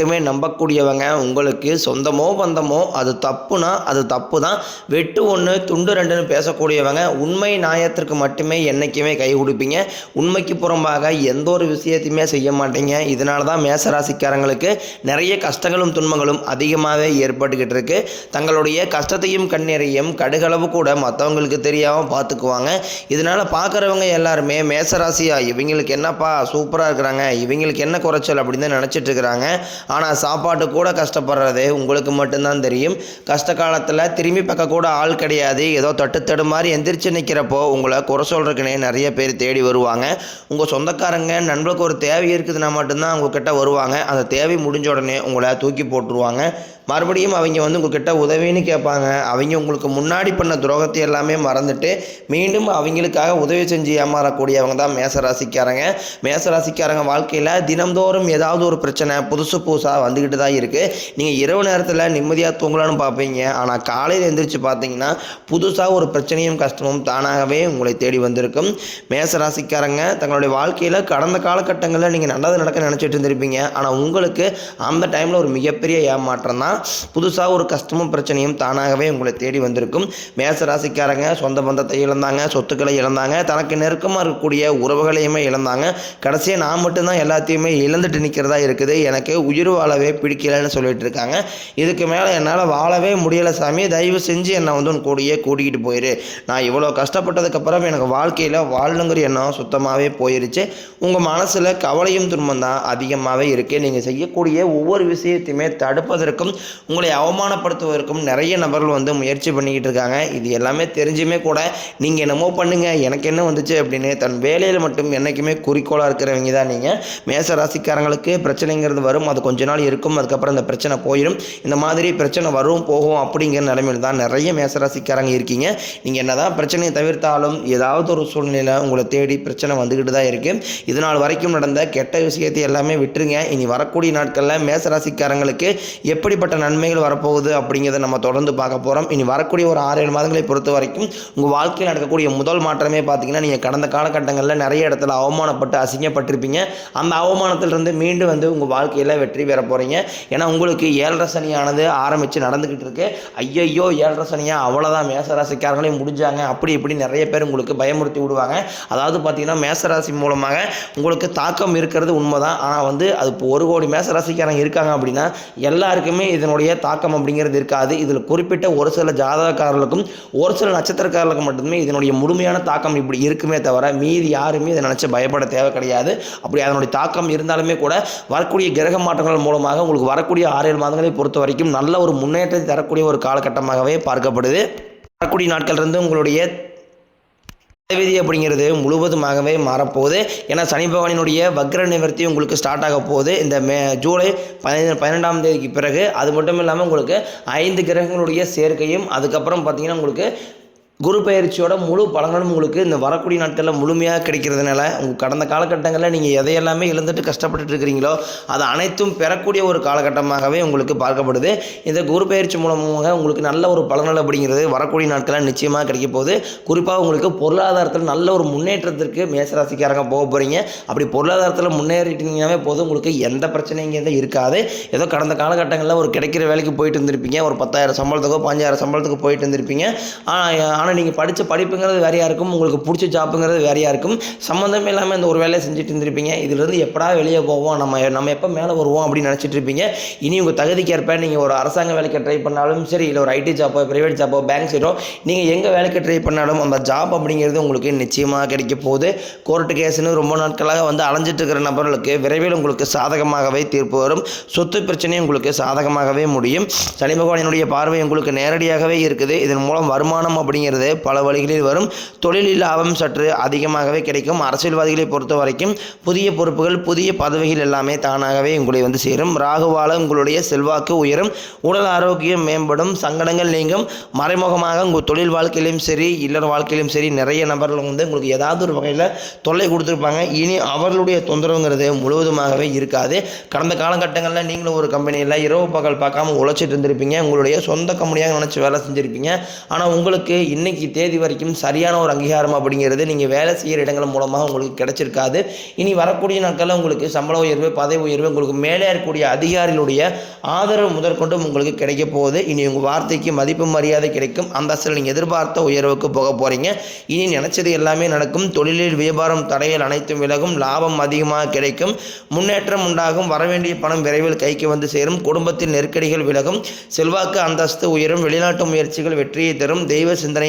மட்டுமே நம்பக்கூடியவங்க. உங்களுக்கு சொந்தமோ பந்தமோ அது தப்புனா அது தப்பு தான் வெட்டு ஒன்று துண்டு ரெண்டுன்னு பேசக்கூடியவங்க உண்மை நியாயத்திற்கு மட்டுமே என்றைக்குமே கை கொடுப்பீங்க. உண்மைக்கு புறம்பாக எந்த ஒரு விஷயத்தையுமே செய்ய மாட்டீங்க. இதனால தான் மேசராசிக்காரங்களுக்கு நிறைய கஷ்டங்களும் துன்பங்களும் அதிகமாகவே ஏற்பட்டுக்கிட்டு இருக்கு. தங்களுடைய கஷ்டத்தையும் கண்ணீரையும் கடுகளவு கூட மற்றவங்களுக்கு தெரியாமல் பார்த்துக்குவாங்க இதனால் பார்க்குறவங்க எல்லாருமே மேசராசியா இவங்களுக்கு என்னப்பா சூப்பராக இருக்கிறாங்க இவங்களுக்கு என்ன குறைச்சல் அப்படின்னு தான் நினச்சிட்டு இருக்கிறாங்க. ஆனால் சாப்பாட்டு கூட கஷ்டப்படுறது உங்களுக்கு மட்டும்தான் தெரியும். கஷ்ட காலத்தில் திரும்பி பார்க்க கூட ஆள் கிடையாது. ஏதோ தட்டு தடு மாதிரி எந்திரிச்சு நிற்கிறப்போ உங்களை குறை சொல்கிறதுக்குனே நிறைய பேர் தேடி வருவாங்க. உங்கள் சொந்தக்காரங்க நண்பர்களுக்கு ஒரு தேவை இருக்குதுன்னா மட்டும்தான் உங்ககிட்ட வருவாங்க. அந்த தேவை முடிஞ்ச உடனே உங்களை தூக்கி போட்டுருவாங்க. மறுபடியும் அவங்க வந்து உங்ககிட்ட உதவின்னு கேட்பாங்க. அவங்க உங்களுக்கு முன்னாடி பண்ண துரோகத்தை எல்லாமே மறந்துட்டு மீண்டும் அவங்களுக்காக உதவி செஞ்சு ஏமாறக்கூடியவங்க தான் மேசராசிக்காரங்க. மேசராசிக்காரங்க வாழ்க்கையில் தினம்தோறும் ஏதாவது ஒரு பிரச்சனை புதுசு புதுசு புதுசாக வந்துக்கிட்டு தான் இருக்குது நீங்கள் இரவு நேரத்தில் நிம்மதியாக தூங்கலான்னு பார்ப்பீங்க ஆனால் காலையில் எழுந்திரிச்சு பார்த்தீங்கன்னா புதுசாக ஒரு பிரச்சனையும் கஷ்டமும் தானாகவே உங்களை தேடி வந்திருக்கும். மேசராசிக்காரங்க தங்களுடைய வாழ்க்கையில் கடந்த காலகட்டங்களில் நீங்கள் நல்லது நடக்க நினச்சிட்டு இருந்திருப்பீங்க. ஆனால் உங்களுக்கு அந்த டைமில் ஒரு மிகப்பெரிய ஏமாற்றம் தான். புதுசாக ஒரு கஷ்டமும் பிரச்சனையும் தானாகவே உங்களை தேடி வந்திருக்கும். மேசராசிக்காரங்க சொந்த பந்தத்தை இழந்தாங்க சொத்துக்களை இழந்தாங்க தனக்கு நெருக்கமாக இருக்கக்கூடிய உறவுகளையுமே இழந்தாங்க. கடைசியாக நான் மட்டும்தான் எல்லாத்தையுமே இழந்துட்டு நிற்கிறதா இருக்குது. எனக்கு உயிர் வாழவே பிடிக்கலைன்னு சொல்லிட்டு இருக்காங்க. இதுக்கு மேலே என்னால் வாழவே முடியலை சாமி. தயவு செஞ்சு என்னை வந்து உன் கூடியே கூட்டிகிட்டு போயிரு. நான் இவ்வளோ கஷ்டப்பட்டதுக்கப்புறம் எனக்கு வாழ்க்கையில் வாழணுங்கிற எண்ணம் சுத்தமாகவே போயிருச்சு. உங்கள் மனசில் கவலையும் துன்பம் தான் அதிகமாகவே இருக்குது நீங்கள் செய்யக்கூடிய ஒவ்வொரு விஷயத்தையுமே தடுப்பதற்கும் உங்களை அவமானப்படுத்துவதற்கும் நிறைய நபர்கள் வந்து முயற்சி பண்ணிக்கிட்டு இருக்காங்க. இது எல்லாமே தெரிஞ்சுமே கூட நீங்கள் என்னமோ பண்ணுங்க எனக்கு என்ன வந்துச்சு அப்படின்னு தன் வேலையில் மட்டும் என்றைக்குமே குறிக்கோளாக இருக்கிறவங்க தான் நீங்கள் மேச ராசிக்காரங்களுக்கு பிரச்சனைங்கிறது வரும். அது கொஞ்ச நாள் இருக்கும் அதுக்கப்புறம் இந்த பிரச்சனை போயிடும் இந்த மாதிரி பிரச்சனை வரும் போகும் அப்படிங்கிற நிலைமையில் தான் நிறைய மேசராசிக்காரங்க இருக்கீங்க. நீங்கள் என்னதான் பிரச்சனையை தவிர்த்தாலும் ஏதாவது ஒரு சூழ்நிலையில் உங்களை தேடி பிரச்சனை வந்துக்கிட்டு தான் இருக்குது இது நாள் வரைக்கும் நடந்த கெட்ட விஷயத்தை எல்லாமே விட்டுருங்க. இனி வரக்கூடிய நாட்களில் மேசராசிக்காரங்களுக்கு எப்படிப்பட்ட நன்மைகள் வரப்போகுது அப்படிங்கிறத நம்ம தொடர்ந்து பார்க்க போகிறோம் இனி வரக்கூடிய ஒரு ஆறு ஏழு மாதங்களை பொறுத்த வரைக்கும் உங்கள் வாழ்க்கையில் நடக்கக்கூடிய முதல் மாற்றமே பார்த்தீங்கன்னா நீங்கள் கடந்த காலகட்டங்களில் நிறைய இடத்துல அவமானப்பட்டு அசிங்கப்பட்டிருப்பீங்க. அந்த அவமானத்திலிருந்து மீண்டும் வந்து உங்கள் வாழ்க்கையில் வெற்றி வெற்றி பெற போகிறீங்க ஏன்னா உங்களுக்கு ஏழரை சனியானது ஆரம்பித்து நடந்துக்கிட்டு இருக்கு. ஐயையோ ஏழரை சனியாக அவ்வளோதான் மேசராசிக்காரங்களே முடிஞ்சாங்க. அப்படி இப்படி நிறைய பேர் உங்களுக்கு பயமுறுத்தி விடுவாங்க. அதாவது பார்த்தீங்கன்னா மேசராசி மூலமாக உங்களுக்கு தாக்கம் இருக்கிறது உண்மைதான். ஆனால் வந்து அது இப்போ ஒரு கோடி மேசராசிக்காரங்க இருக்காங்க அப்படின்னா எல்லாருக்குமே இதனுடைய தாக்கம் அப்படிங்கிறது இருக்காது. இதில் குறிப்பிட்ட ஒரு சில ஜாதகக்காரர்களுக்கும் ஒரு சில நட்சத்திரக்காரர்களுக்கு மட்டுமே இதனுடைய முழுமையான தாக்கம் இப்படி இருக்குமே தவிர மீதி யாருமே இதை நினச்சி பயப்பட தேவை கிடையாது. அப்படி அதனுடைய தாக்கம் இருந்தாலுமே கூட வரக்கூடிய கிரக மாற்றங்கள் மூலமாக உங்களுக்கு வரக்கூடிய ஆறு ஏழு மாதங்களை பொறுத்த வரைக்கும் நல்ல ஒரு முன்னேற்றத்தை தரக்கூடிய ஒரு காலகட்டமாகவே பார்க்கப்படுது. வரக்கூடிய நாட்கள்லேருந்து உங்களுடைய தலைவிதி அப்படிங்கிறது முழுவதுமாகவே மாறப்போகுது. ஏன்னா சனி பகவானினுடைய வக்ர நிவர்த்தி உங்களுக்கு ஸ்டார்ட் ஆக போகுது. இந்த மே ஜூலை பதினைந்து பன்னெண்டாம் தேதிக்கு பிறகு. அது மட்டும் இல்லாமல் உங்களுக்கு ஐந்து கிரகங்களுடைய சேர்க்கையும் அதுக்கப்புறம் பார்த்தீங்கன்னா உங்களுக்கு குரு பயிற்சியோட முழு பலனும் உங்களுக்கு இந்த வரக்கூடிய நாட்களில் முழுமையாக கிடைக்கிறதுனால உங்கள் கடந்த காலகட்டங்களில் நீங்கள் எதையெல்லாமே இழந்துட்டு கஷ்டப்பட்டுட்டு இருக்கிறீங்களோ அது அனைத்தும் பெறக்கூடிய ஒரு காலகட்டமாகவே உங்களுக்கு பார்க்கப்படுது. இந்த குரு பயிற்சி மூலமாக உங்களுக்கு நல்ல ஒரு பலன்கள் அப்படிங்கிறது வரக்கூடிய நாட்களில் நிச்சயமாக கிடைக்க போகுது. குறிப்பாக உங்களுக்கு பொருளாதாரத்தில் நல்ல ஒரு முன்னேற்றத்திற்கு மேசராசிக்காரங்க போக போகிறீங்க அப்படி பொருளாதாரத்தில் முன்னேறிட்டீங்கன்னாவே போதும். உங்களுக்கு எந்த பிரச்சனைங்கிறது இருக்காது. ஏதோ கடந்த காலகட்டங்களில் ஒரு கிடைக்கிற வேலைக்கு போயிட்டு இருந்திருப்பீங்க. ஒரு பத்தாயிரம் சம்பளத்துக்கோ பஞ்சாயிரம் சம்பளத்துக்கு போயிட்டு இருந்திருப்பீங்க. ஆனால் ஆனால் நீங்கள் படித்த படிப்புங்கிறது வேறையாக இருக்கும் உங்களுக்கு பிடிச்ச ஜாப்புங்கிறது வேறையாக இருக்கும். சம்மந்தமே இல்லாமல் இந்த ஒரு வேலையை செஞ்சுட்டு இருந்திருப்பீங்க. இதுலேருந்து எப்படா வெளியே போவோம்? நம்ம நம்ம எப்போ மேலே வருவோம் அப்படின்னு நினச்சிட்டு இருப்பீங்க. இனி உங்கள் தகுதிக்கேற்ப நீங்கள் ஒரு அரசாங்க வேலைக்கு ட்ரை பண்ணாலும் சரி இல்லை ஒரு ஐடி ஜாப்போ ப்ரைவேட் ஜாப்போ பேங்க் சைடோ நீங்கள் எங்கே வேலைக்கு ட்ரை பண்ணாலும் அந்த ஜாப் அப்படிங்கிறது உங்களுக்கு நிச்சயமாக கிடைக்க போகுது. கோர்ட்டு கேஸ்னு ரொம்ப நாட்களாக வந்து அலைஞ்சிட்டு இருக்கிற நபர்களுக்கு விரைவில் உங்களுக்கு சாதகமாகவே தீர்ப்பு வரும். சொத்து பிரச்சனையும் உங்களுக்கு சாதகமாகவே முடியும். சனி பகவானினுடைய பார்வை உங்களுக்கு நேரடியாகவே இருக்குது. இதன் மூலம் வருமானம் அப்படிங்கிறது அப்படிங்கிறது பல வழிகளில் வரும். தொழிலில் லாபம் சற்று அதிகமாகவே கிடைக்கும். அரசியல்வாதிகளை பொறுத்த வரைக்கும் புதிய பொறுப்புகள் புதிய பதவிகள் எல்லாமே தானாகவே உங்களை வந்து சேரும். ராகுவால உங்களுடைய செல்வாக்கு உயரும். உடல் ஆரோக்கியம் மேம்படும். சங்கடங்கள் நீங்கும். மறைமுகமாக உங்கள் தொழில் வாழ்க்கையிலும் சரி இல்லற வாழ்க்கையிலும் சரி நிறைய நபர்கள் வந்து உங்களுக்கு ஏதாவது ஒரு வகையில் தொல்லை கொடுத்துருப்பாங்க. இனி அவர்களுடைய தொந்தரவுங்கிறது முழுவதுமாகவே இருக்காது. கடந்த காலகட்டங்களில் நீங்களும் ஒரு கம்பெனியில் இரவு பகல் பார்க்காம உழைச்சிட்டு இருந்திருப்பீங்க. உங்களுடைய சொந்த கம்பெனியாக நினச்சி வேலை செஞ்சுருப்பீங்க. ஆனால் உங்களுக்கு இன்னைக்கு தேதி வரைக்கும் சரியான ஒரு அங்கீகாரம் அப்படிங்கிறது நீங்கள் வேலை செய்கிற இடங்கள் மூலமாக உங்களுக்கு கிடைச்சிருக்காது. இனி வரக்கூடிய நாட்களில் உங்களுக்கு சம்பள உயர்வு பதவி உயர்வு உங்களுக்கு மேலே இருக்கக்கூடிய அதிகாரிகளுடைய ஆதரவு முதற்கொண்டு உங்களுக்கு கிடைக்க போகுது. இனி உங்கள் வார்த்தைக்கு மதிப்பு மரியாதை கிடைக்கும். அந்தஸ்தில் நீங்கள் எதிர்பார்த்த உயர்வுக்கு போக போகிறீங்க இனி நினச்சது எல்லாமே நடக்கும். தொழிலில் வியாபாரம் தடைகள் அனைத்தும் விலகும். லாபம் அதிகமாக கிடைக்கும். முன்னேற்றம் உண்டாகும். வரவேண்டிய பணம் விரைவில் கைக்கு வந்து சேரும். குடும்பத்தில் நெருக்கடிகள் விலகும். செல்வாக்கு அந்தஸ்து உயரும். வெளிநாட்டு முயற்சிகள் வெற்றியை தரும். தெய்வ சிந்தனை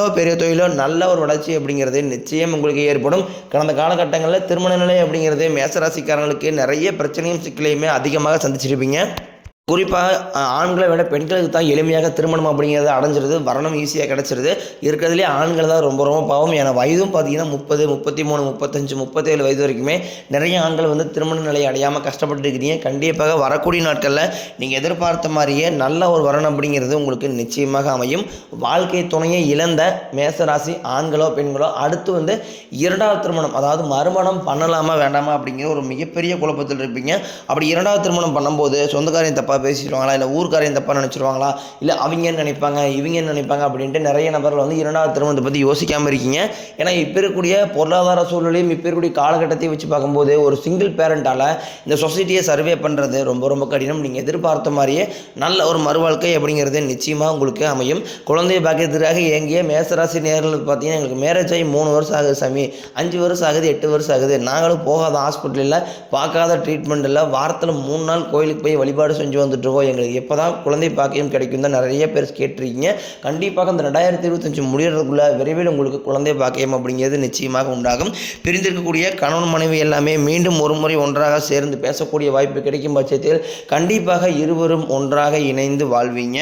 தொழிலோ பெரிய தொழிலோ நல்ல ஒரு வளர்ச்சி அப்படிங்கிறது நிச்சயம் உங்களுக்கு ஏற்படும். கடந்த காலகட்டங்களில் திருமண நிலை அப்படிங்கிறது மேசராசிக்காரங்களுக்கு நிறைய பிரச்சனையும் சிக்கலையுமே அதிகமாக சந்திச்சிருப்பீங்க. குறிப்பாக ஆண்களை விட பெண்களுக்கு தான் எளிமையாக திருமணம் அப்படிங்கிறத அடைஞ்சிருது வரணும் ஈஸியாக கிடச்சிருது. இருக்கிறதுலே ஆண்கள் தான் ரொம்ப ரொம்ப பாவம். ஏன்னா வயதும் பார்த்தீங்கன்னா முப்பது முப்பத்தி மூணு முப்பத்தஞ்சு முப்பத்தேழு வயது வரைக்குமே நிறைய ஆண்கள் வந்து திருமண நிலையை அடையாமல் கஷ்டப்பட்டு இருக்கிறீங்க. கண்டிப்பாக வரக்கூடிய நாட்களில் நீங்கள் எதிர்பார்த்த மாதிரியே நல்ல ஒரு வரணும் அப்படிங்கிறது உங்களுக்கு நிச்சயமாக அமையும். வாழ்க்கை துணையை இழந்த மேசராசி ஆண்களோ பெண்களோ அடுத்து வந்து இரண்டாவது திருமணம் அதாவது மறுமணம் பண்ணலாமா வேண்டாமா அப்படிங்கிற ஒரு மிகப்பெரிய குழப்பத்தில் இருப்பீங்க. அப்படி இரண்டாவது திருமணம் பண்ணும்போது சொந்தக்காரையும் தப்பாக பேசிடுவாங்களா? இல்லை ஊர்க்காரையும் தப்பாக நினச்சிருவாங்களா? இல்லை அவங்க என்ன நினைப்பாங்க? இவங்க என்ன நினைப்பாங்க? அப்படின்ட்டு நிறைய நபர்கள் வந்து இரண்டாவது திருமணத்தை பற்றி யோசிக்காமல் இருக்கீங்க. ஏன்னா இப்போ இருக்கக்கூடிய பொருளாதார சூழ்நிலையும் இப்போ இருக்கக்கூடிய காலகட்டத்தையும் வச்சு பார்க்கும்போது ஒரு சிங்கிள் பேரண்டால் இந்த சொசைட்டியை சர்வே பண்ணுறது ரொம்ப ரொம்ப கடினம். நீங்கள் எதிர்பார்த்த மாதிரியே நல்ல ஒரு மறுவாழ்க்கை அப்படிங்கிறது நிச்சயமாக உங்களுக்கு அமையும். குழந்தைய பாக்கியத்திற்காக ஏங்கிய மேசராசி நேர்களுக்கு பார்த்தீங்கன்னா எங்களுக்கு மேரேஜ் ஆகி மூணு வருஷம் ஆகுது சாமி. அஞ்சு வருஷம் ஆகுது எட்டு வருஷம் ஆகுது. நாங்களும் போகாத ஹாஸ்பிட்டலில் பார்க்காத ட்ரீட்மெண்ட் இல்லை வாரத்தில் மூணு நாள் கோயிலுக்கு போய் வழிபாடு செஞ்சு வந்துட்டுருக்கோம். எங்களுக்கு எப்போ தான் குழந்தை பாக்கியம் கிடைக்கும் தான் நிறைய பேர் கேட்டிருக்கீங்க. கண்டிப்பாக இந்த ரெண்டாயிரத்தி இருபத்தஞ்சு முடியறதுக்குள்ள விரைவில் உங்களுக்கு குழந்தை பாக்கியம் அப்படிங்கிறது நிச்சயமாக உண்டாகும். பிரிந்திருக்கக்கூடிய கணவன் மனைவி எல்லாமே மீண்டும் ஒரு முறை ஒன்றாக சேர்ந்து பேசக்கூடிய வாய்ப்பு கிடைக்கும் பட்சத்தில் கண்டிப்பாக இருவரும் ஒன்றாக இணைந்து வாழ்வீங்க.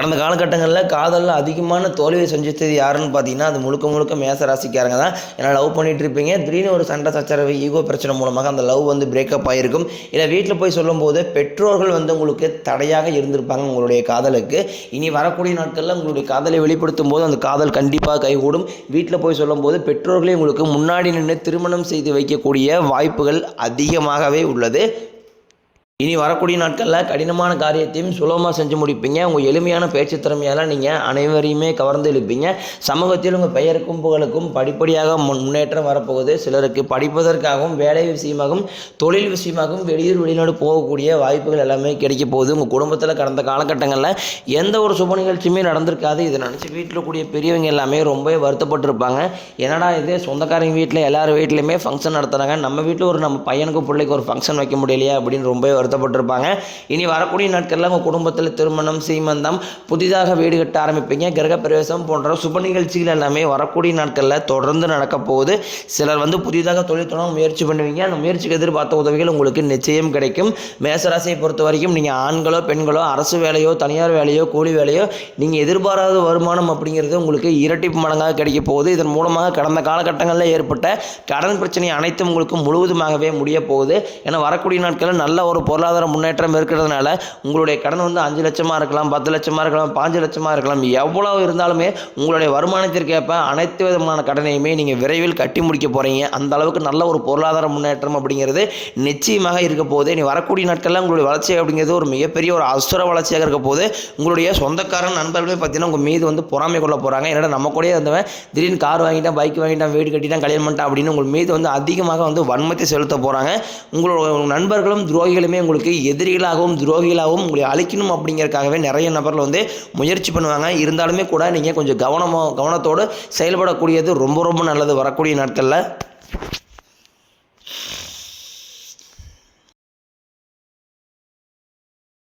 கடந்த காலகட்டங்களில் காதலில் அதிகமான தோல்வியை செஞ்சது யாருன்னு பார்த்தீங்கன்னா அது முழுக்க முழுக்க மேச ராசிக்காரங்க தான். ஏன்னா லவ் பண்ணிட்டு இருப்பீங்க. திடீர்னு ஒரு சண்டை சச்சரவு ஈகோ பிரச்சனை மூலமாக அந்த லவ் வந்து பிரேக்கப் ஆகிருக்கும் இல்லை வீட்டில் போய் சொல்லும்போது பெற்றோர்கள் வந்து உங்களுக்கு தடையாக இருந்திருப்பாங்க உங்களுடைய காதலுக்கு. இனி வரக்கூடிய நாட்களில் உங்களுடைய காதலை வெளிப்படுத்தும் போது அந்த காதல் கண்டிப்பாக கைகூடும். வீட்டில் போய் சொல்லும்போது பெற்றோர்களே உங்களுக்கு முன்னாடி நின்று திருமணம் செய்து வைக்கக்கூடிய வாய்ப்புகள் அதிகமாகவே உள்ளது. இனி வரக்கூடிய நாட்களில் கடினமான காரியத்தையும் சுலபமாக செஞ்சு முடிப்பீங்க. உங்கள் எளிமையான பேச்சு திறமையால் நீங்கள் அனைவரையுமே கவர்ந்து இழுப்பீங்க சமூகத்தில் உங்கள் பெயருக்கும் புகழுக்கும் படிப்படியாக முன் முன்னேற்றம் வரப்போகுது. சிலருக்கு படிப்பதற்காகவும் வேலை விஷயமாகவும் தொழில் விஷயமாகவும் வெளியூர் வெளிநாடு போகக்கூடிய வாய்ப்புகள் எல்லாமே கிடைக்க போகுது. உங்கள் குடும்பத்தில் கடந்த காலகட்டங்களில் எந்த ஒரு சுப நிகழ்ச்சியுமே நடந்திருக்காது. இதை நினச்சி வீட்டில் கூடிய பெரியவங்க எல்லாமே ரொம்பவே வருத்தப்பட்டிருப்பாங்க. என்னடா இது? சொந்தக்காரங்க வீட்டில் எல்லார் வீட்லையுமே ஃபங்க்ஷன் நடத்துகிறாங்க நம்ம வீட்டில் ஒரு நம்ம பையனுக்கு பிள்ளைக்கு ஒரு ஃபங்க்ஷன் வைக்க முடியலையா அப்படின்னு ரொம்பவே வருத்தப்பட்டிருப்பாங்க இனி வரக்கூடிய நாட்களில் உங்கள் குடும்பத்தில் திருமணம் சீமந்தம் புதிதாக வீடு கட்ட ஆரம்பிப்பீங்க. கிரகப்பிரவேசம் போன்ற சுப நிகழ்ச்சிகள் எல்லாமே வரக்கூடிய நாட்களில் தொடர்ந்து நடக்க போகுது. சிலர் வந்து புதிதாக தொழில் தொடங்க முயற்சி பண்ணுவீங்க. அந்த முயற்சிக்கு எதிர்பார்த்த உதவிகள் உங்களுக்கு நிச்சயம் கிடைக்கும். மேசராசியை பொறுத்த வரைக்கும் நீங்கள் ஆண்களோ பெண்களோ அரசு வேலையோ தனியார் வேலையோ கூலி வேலையோ நீங்கள் எதிர்பாராத வருமானம் அப்படிங்கிறது உங்களுக்கு இரட்டிப்பு மடங்காக கிடைக்க போகுது. இதன் மூலமாக கடந்த காலகட்டங்களில் ஏற்பட்ட கடன் பிரச்சனை அனைத்தும் உங்களுக்கு முழுவதுமாகவே முடிய போகுது. ஏன்னா வரக்கூடிய நாட்களில் நல்ல ஒரு பொருள் பொருளாதார முன்னேற்றம் இருக்கிறதுனால உங்களுடைய கடன் வந்து அஞ்சு லட்சமாக இருக்கலாம் பத்து லட்சமாக இருக்கலாம் பாஞ்சு லட்சமாக இருக்கலாம் எவ்வளோ இருந்தாலுமே உங்களுடைய வருமானத்திற்கேற்ப அனைத்து விதமான கடனையுமே நீங்கள் விரைவில் கட்டி முடிக்க போகிறீங்க அந்த அளவுக்கு நல்ல ஒரு பொருளாதார முன்னேற்றம் அப்படிங்கிறது நிச்சயமாக இருக்க போகுது. நீ வரக்கூடிய நாட்களில் உங்களுடைய வளர்ச்சி அப்படிங்கிறது ஒரு மிகப்பெரிய ஒரு அசுர வளர்ச்சியாக இருக்க போது உங்களுடைய சொந்தக்காரன் நண்பர்களுமே பார்த்தீங்கன்னா உங்கள் மீது வந்து பொறாமை கொள்ள போகிறாங்க என்னடா நம்ம கூடயே இருந்தவன் திடீர்னு கார் வாங்கிட்டான் பைக் வாங்கிட்டான் வீடு கட்டிட்டான் கல்யாணம் பண்ணிட்டான் அப்படின்னு உங்கள் மீது வந்து அதிகமாக வந்து வன்மத்தை செலுத்த போகிறாங்க உங்களோட நண்பர்களும் துரோகிகளுமே உங்களுக்கு எதிரிகளாகவும் துரோகிகளாகவும் உங்களை அழிக்கணும் அப்படிங்கறதுக்காகவே நிறைய நபர்கள் வந்து முயற்சி பண்ணுவாங்க. இருந்தாலுமே கூட நீங்கள் கொஞ்சம் கவனமாக கவனத்தோடு செயல்படக்கூடியது ரொம்ப ரொம்ப நல்லது. வரக்கூடிய நாட்களில்